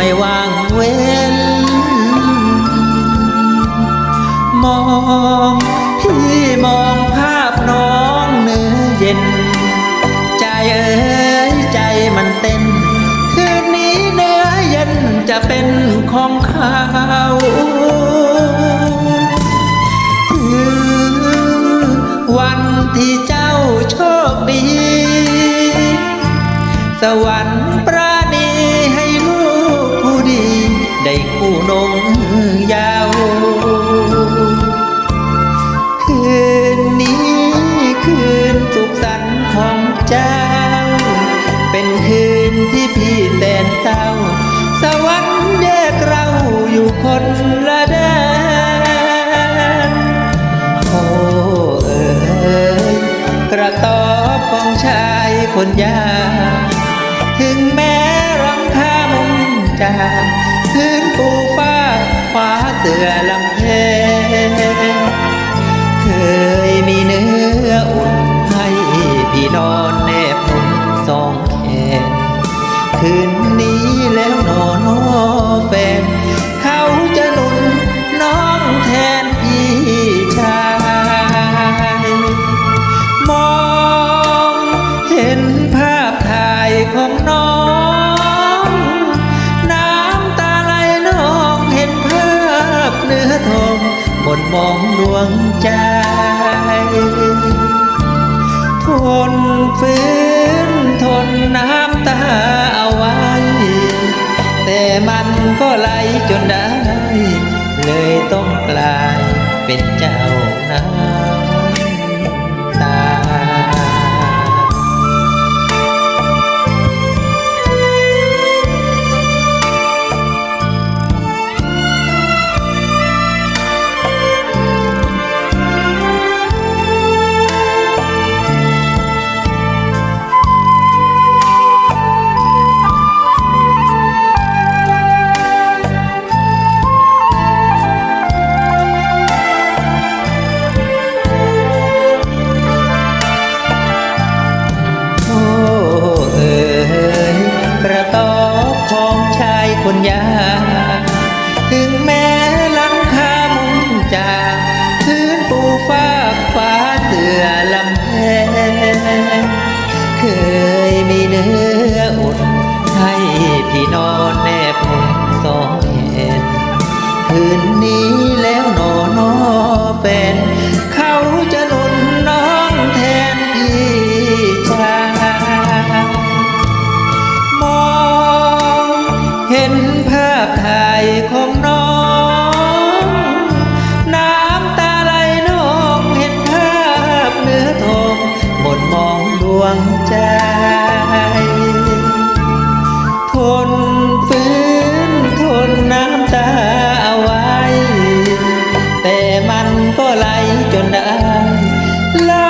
ไม่ว่างเว้น มองที่มองภาพน้องเนื้อเย็น ใจเอ๋ยใจมันเต้น คืนนี้เนื้อเย็นจะเป็นของเขาถึงวันที่เจ้าโชคดี สวรรค์ประดิ คืนสุขสันต์ของเจ้า เป็นคืนที่พี่แสนเศร้า สวรรค์แยกเราอยู่คนละแดนโอ้เอ๋ยกระตอบของชายคนยากถึงแม้รังคามุมจากพื้นปูฟ้าขวาเสือลำเพเคยมีเนื้อ อุ่นให้พี่นอนแนบอุ่นสองแขนคืนนี้แล้วนอนอแฟนเขาจะหนุนน้องแทนพี่ชายมองเห็นภาพถ่ายของน้อง น้ำตาไหลน้องเห็นภาพเนื้อทองบนมองดวงใจ ทนฟื้นทนน้ำตาเอาไว้ แต่มันก็ไหลจนได้ เลยต้องกลายเป็นเจ้านาย ถึงแม้หลังคามุงจากพื้นปูฟ้าฟ้าเตือลำแพงเคยมีเนื้ออุ่นให้พี่นอนแนบผงสองแขนคืนนี้แล้วนอนอแฟน จนได้ลา